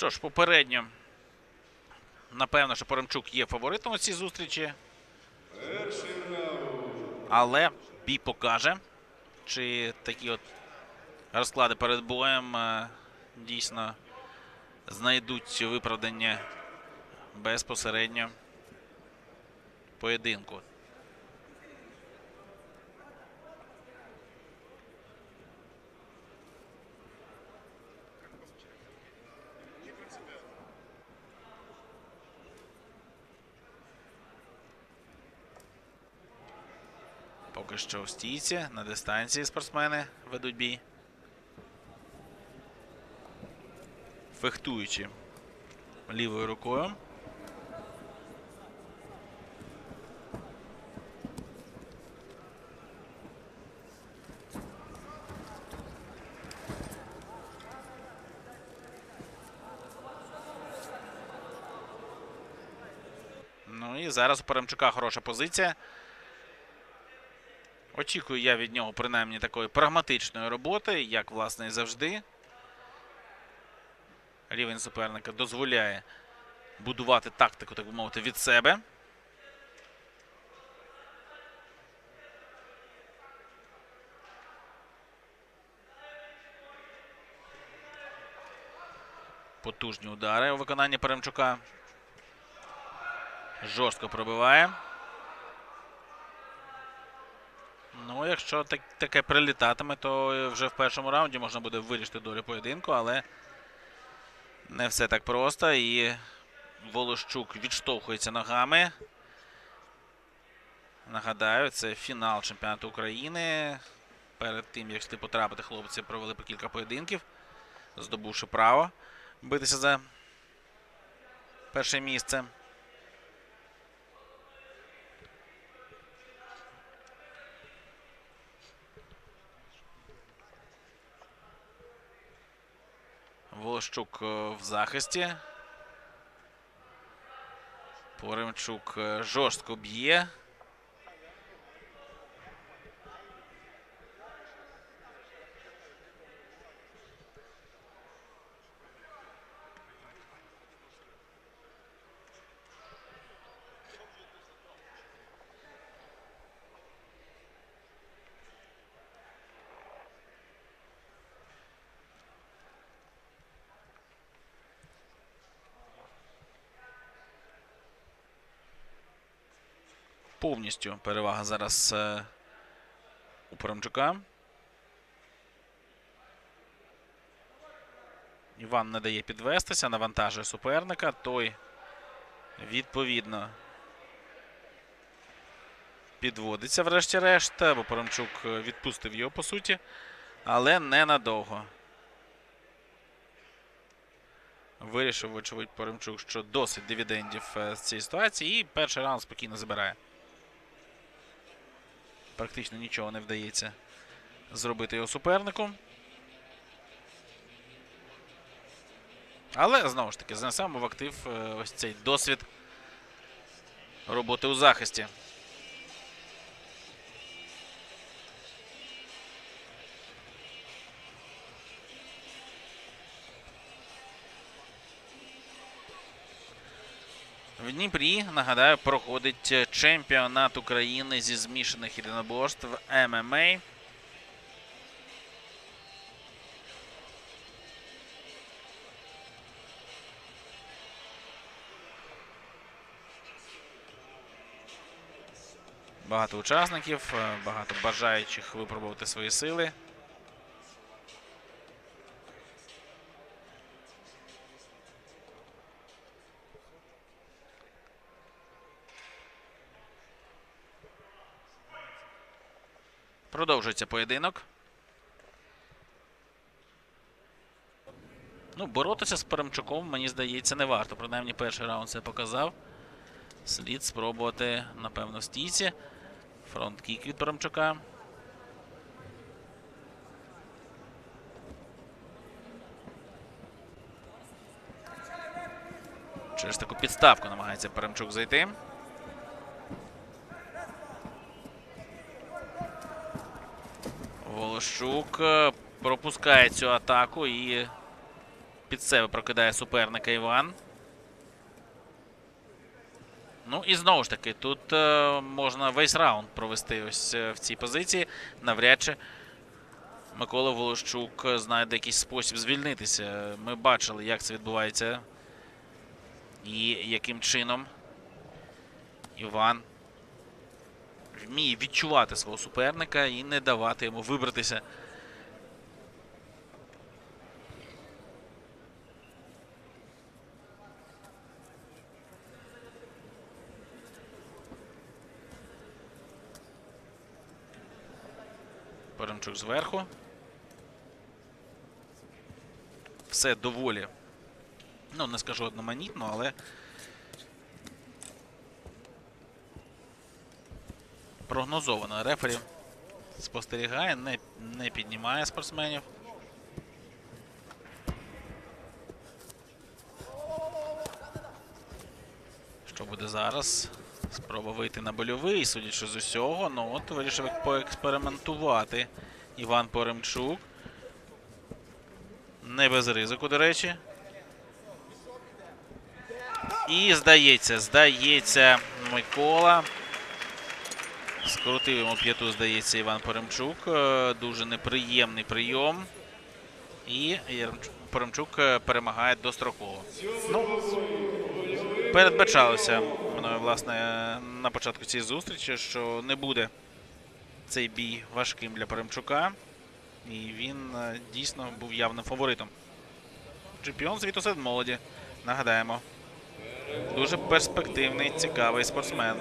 Що ж, попередньо. Напевно, що Поремчук є фаворитом у цій зустрічі. Але бій покаже, чи такі от розклади перед боєм е, дійсно знайдуть виправдання безпосередньо поєдинку. Поки що в стійці, на дистанції спортсмени ведуть бій. Фехтуючи лівою рукою. Ну і зараз у Перемчука хороша позиція. Очікую я від нього принаймні такої прагматичної роботи, як власне і завжди. Рівень суперника дозволяє будувати тактику, так би мовити, від себе. Потужні удари у виконанні Перемчука. Жорстко пробиває. Ну, якщо так, таке прилітатиме, то вже в першому раунді можна буде вирішити долю поєдинку, але не все так просто. І Волощук відштовхується ногами. Нагадаю, це фінал чемпіонату України. Перед тим, як сюди потрапити, хлопці провели по кілька поєдинків, здобувши право битися за перше місце. Волощук е, в захисті. Поремчук е, жорстко б'є. Повністю перевага зараз е, у Поремчука. Іван не дає підвестися, навантажує суперника. Той відповідно підводиться врешті-решт, бо Поремчук е, відпустив його по суті, але ненадовго. Вирішив, вочевидь, Поремчук, що досить дивідендів е, з цієї ситуації, і перший раунд спокійно забирає. Практично нічого не вдається зробити його супернику. Але знову ж таки занесемо в актив е, ось цей досвід роботи у захисті. В Дніпрі, нагадаю, проходить чемпіонат України зі змішаних єдиноборств ММА. Багато учасників, е, багато бажаючих випробувати свої сили. Продовжується поєдинок. Ну, боротися з Перемчуком, мені здається, не варто. Принаймні, перший раунд це показав. Слід спробувати, напевно, стійці. Фронт-кік від Перемчука. Через таку підставку намагається Перемчук зайти. Волощук е, пропускає цю атаку і під себе прокидає суперника Іван. Ну і знову ж таки, тут е, можна весь раунд провести ось е, в цій позиції. Навряд чи Микола Волощук знайде якийсь спосіб звільнитися. Ми бачили, як це відбувається. І яким чином Іван вміє відчувати свого суперника і не давати йому вибратися. Перемчук зверху. Все доволі. Ну, не скажу одноманітно, але. Прогнозовано. Рефері спостерігає, не, не піднімає спортсменів. Що буде зараз? Спроба вийти на больовий, судячи з усього. Ну от вирішив поекспериментувати Іван Поремчук. Не без ризику, до речі. І здається, здається, Микола. Скрутив йому п'яту, здається, Іван Поремчук. Е, Дуже неприємний прийом. І Поремчук е, перемагає достроково. Ну, передбачалося мною, власне, на початку цієї зустрічі, що не буде цей бій важким для Перемчука. І він е, дійсно був явним фаворитом. Чемпіон світу серед молоді. Нагадаємо. Дуже перспективний, цікавий спортсмен.